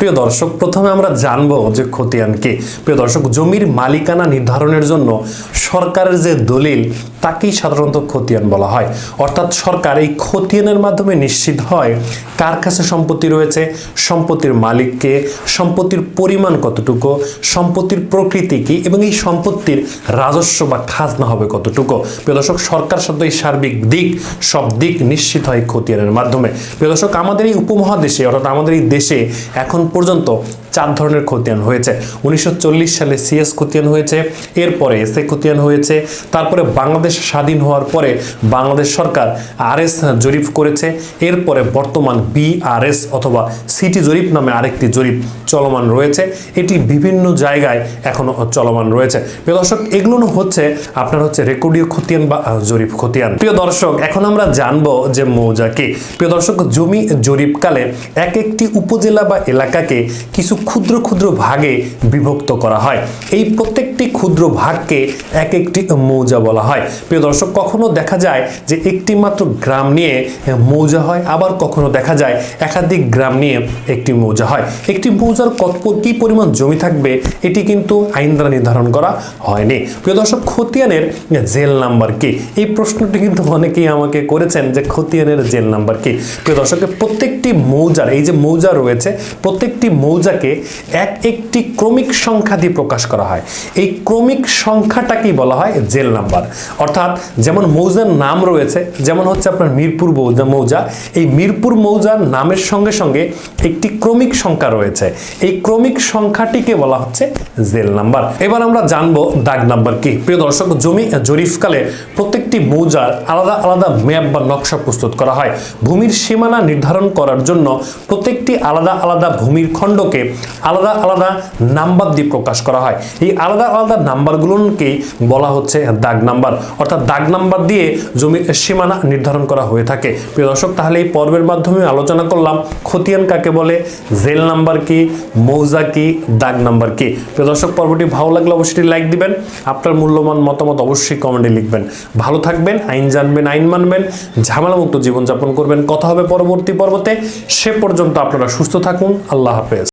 প্রিয় দর্শক, প্রথমে আমরা জানব যে খতিয়ান কে। প্রিয় দর্শক, জমির মালিকানা নির্ধারণের জন্য সরকারের যে দলিল, তাকেই সাধারণত খতিয়ান বলা হয়। অর্থাৎ সরকার এই খতিয়ানের মাধ্যমে নিশ্চিত হয় কার কাছে সম্পত্তি রয়েছে, সম্পত্তির মালিককে সম্পত্তির পরিমাণ কতটুকু, সম্পত্তির প্রকৃতি কি, এবং এই সম্পত্তির রাজস্ব বা খাজনা হবে কতটুকু। প্রিয় দর্শক, সরকার সাথে এই সার্বিক দিক, সব দিক নিশ্চিত হয় খতিয়ানের মাধ্যমে। প্রিয় দর্শক, আমাদের এই উপমহাদেশে, অর্থাৎ আমাদের এই দেশে এখন পর্যন্ত চার ধরনের খতিয়ান হয়েছে। উনিশশো চল্লিশ সালে সিএস খতিয়ান হয়েছে, এরপরে এসএ খতিয়ান হয়েছে, তারপরে বাংলাদেশ স্বাধীন হওয়ার পরে বাংলাদেশ সরকার আরএস জরিপ করেছে, এরপরে বর্তমান বিআরএস অথবা সিটি জরিপ নামে আরেকটি জরিপ চলমান রয়েছে। এটি বিভিন্ন জায়গায় এখনও চলমান রয়েছে। প্রিয় দর্শক, এগুলো হচ্ছে আপনার হচ্ছে রেকর্ডীয় খতিয়ান বা জরিপ খতিয়ান। প্রিয় দর্শক, এখন আমরা জানব যে মৌজা কি। প্রিয় দর্শক, জমি জরিপকালে এক একটি উপজেলা বা এলাকাকে কিছু ক্ষুদ্র ক্ষুদ্র ভাগে বিভক্ত করা হয়। এই প্রত্যেকটি ক্ষুদ্র ভাগকে এক একটি মৌজা বলা হয়। প্রিয় দর্শক, কখনো দেখা যায় যে একটি মাত্র গ্রাম নিয়ে মৌজা হয়, আবার কখনো দেখা যায় একাধিক গ্রাম নিয়ে একটি মৌজা হয়। একটি মৌজার কত কি পরিমাণ জমি থাকবে, এটি কিন্তু আইন দ্বারা নির্ধারণ করা হয়নি। প্রিয় দর্শক, খতিয়ানের জেল নাম্বার কি? এই প্রশ্নটি কিন্তু অনেকেই আমাকে করেছেন যে খতিয়ানের জেল নাম্বার কি? প্রিয় দর্শক, প্রত্যেকটি মৌজার, এই যে মৌজা রয়েছে প্রত্যেকটি মৌজাকে এক একটি ক্রমিক সংখ্যা দিয়ে প্রকাশ করা হয়। এই ক্রমিক সংখ্যাটাকেই বলা হয় জেল নাম্বার। অর্থাৎ যেমন মৌজার নাম রয়েছে, যেমন হচ্ছে আপনার মিরপুর মৌজা এই মিরপুর মৌজার নামের সঙ্গে সঙ্গে একটি ক্রমিক সংখ্যা রয়েছে। এই ক্রমিক সংখ্যাটিকে বলা হচ্ছে জেল নাম্বার। এবার আমরা জানব দাগ নাম্বার কি। প্রিয় দর্শক, জমি জরিপকালে প্রত্যেকটি মৌজার আলাদা আলাদা ম্যাপ বা নকশা প্রস্তুত করা হয়। ভূমির সীমানা নির্ধারণ করার জন্য প্রত্যেকটি আলাদা আলাদা ভূমির খণ্ডকে আলাদা আলাদা নাম্বার দিয়ে প্রকাশ করা হয়। এই আলাদা আলাদা নাম্বারগুলোকে বলা হচ্ছে দাগ নাম্বার। অর্থাৎ দাগ নাম্বার দিয়ে জমির সীমানা নির্ধারণ করা হয়ে থাকে। প্রিয় দর্শক, তাহলে এই পর্বের মাধ্যমে আলোচনা করলাম, খতিয়ান কাকে বলে, জেল নাম্বার কি, মৌজা কি, দাগ নাম্বার কি? প্রিয় দর্শক, পর্বটি ভালো লাগলে অবশ্যই লাইক দিবেন, আপনার মূল্যবান মতামত অবশ্যই কমেন্টে লিখবেন। ভালো থাকবেন, আইন জানবেন, আইন মানবেন, ঝামেলামুক্ত জীবনযাপন করবেন। কথা হবে পরবর্তী পর্বতে, সে পর্যন্ত আপনারা সুস্থ থাকুন আল্লাহ হাফেজ।